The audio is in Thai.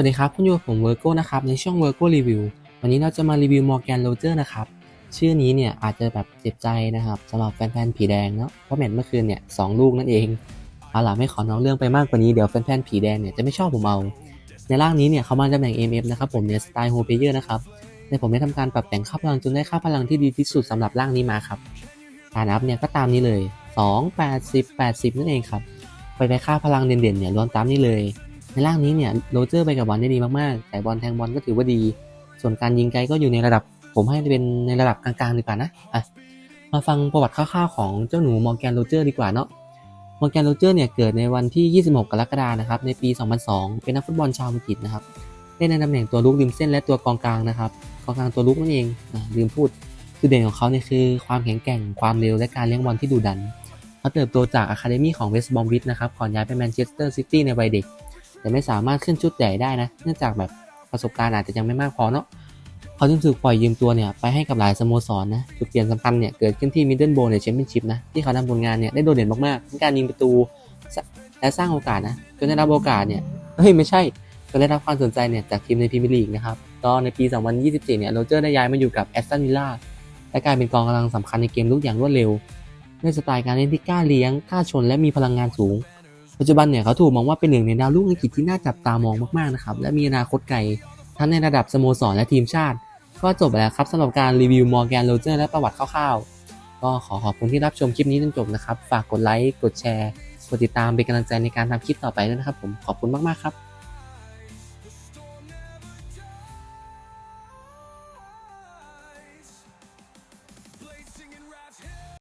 วัสดีครับคุณอยู่ผมเวอร์โก้นะครับในช่องเวอร์โก้รีวิววันนี้เราจะมารีวิวมอร์แกนโรเจอร์นะครับ ชื่อนี้เนี่ยอาจจะแบบเจ็บใจนะครับสำหรับแฟนๆผีแดงเนาะเพราะแมตช์เมื่อคืนเนี่ยสองลูกนั่นเองเอาล่ะไม่ขอน้องเรื่องไปมากกว่านี้เดี๋ยวแฟนๆผีแดงเนี่ยจะไม่ชอบผมเอา ในร่างนี้เนี่ยเขามาตำแหน่ง MF นะครับผมเนี่ยสไตล์โฮเพเยอร์นะครับในผมได้ทำการปรับแต่งค่าพลังจนได้ค่าพลังที่ดีที่สุดสำหรับร่างนี้มาครับการอัพเนี่ยก็ตามนี้เลย 2 80 80 นั่นเองครับไปได้ค่าพลังเด่นๆเนี่ยรวมตามนี้เลย ในร่างนี้เนี่ยโรเจอร์ไปกับบอลได้ดีมากๆ แต่บอลแทงบอลก็ถือว่าดี ส่วนการยิงไกลก็อยู่ในระดับ ผมให้เป็นในระดับกลางๆดีกว่านะอะมาฟังประวัติคร่าวๆของเจ้าหนูมอร์แกนโรเจอร์ดีกว่าเนาะมอร์แกนโรเจอร์เนี่ยเกิดในวันที่ 26 กรกฎาคมนะครับในปี 2002 เป็นนักฟุตบอลชาวอังกฤษนะครับเล่นในตำแหน่งตัวลุกริมเส้นและตัวกองกลางนะครับกองกลางตัวลุกนั่นเองอะลืมพูดจุดเด่นของเขาเนี่ยคือความแข็งแกร่งความเร็วและการเลี้ยงบอลที่ดุดันเขาเติบโตจากอะคาเดมี่ของเวสต์บอมวิทนะครับก่อนย้ายไปแมนเชสเตอร์ซิตี้ในวัยเด็ก แต่ไม่สามารถขึ้นชุดใหญ่ได้นะ เนื่องจากแบบประสบการณ์อาจจะยังไม่มากพอเนาะเขาจึงถูกปล่อยยืมตัวเนี่ยไปให้กับหลายสโมสรนะจุดเปลี่ยนสำคัญเนี่ยเกิดขึ้นที่มิดเดิลโบในแชมเปี้ยนชิพนะที่เขาทำผลงานเนี่ยได้โดดเด่นมากๆทั้งการยิงประตู และสร้างโอกาสนะจนได้รับโอกาสเนี่ยเฮ้ยไม่ใช่จนได้รับความสนใจเนี่ยจากทีมในพรีเมียร์ลีกนะครับก็ในปี 2024 เนี่ยโรเจอร์ได้ย้ายมาอยู่กับแอสตันวิลล่าและกลายเป็นกองกำลังสำคัญในเกมลุกอย่างรวดเร็วด้วยสไตล์การเล่นที่กล้าเลี้ยงกล้าชนและมีพลังงานสูง ปัจจุบันเนี่ยเขาถูกมองว่าเป็นหนึ่งในดาวรุ่งอังกฤษที่น่าจับตามองมากๆนะครับและมีอนาคตไกลทั้งในระดับสโมสรและทีมชาติ ก็จบไปแล้วครับสำหรับการรีวิวมอร์แกนโรเจอร์และประวัติคร่าวๆ ก็ขอขอบคุณที่รับชมคลิปนี้จนจบนะครับ ฝากกดไลค์ กดแชร์ กดติดตามเป็นกำลังใจในการทำคลิปต่อไปด้วยนะครับผม ขอบคุณมากๆครับ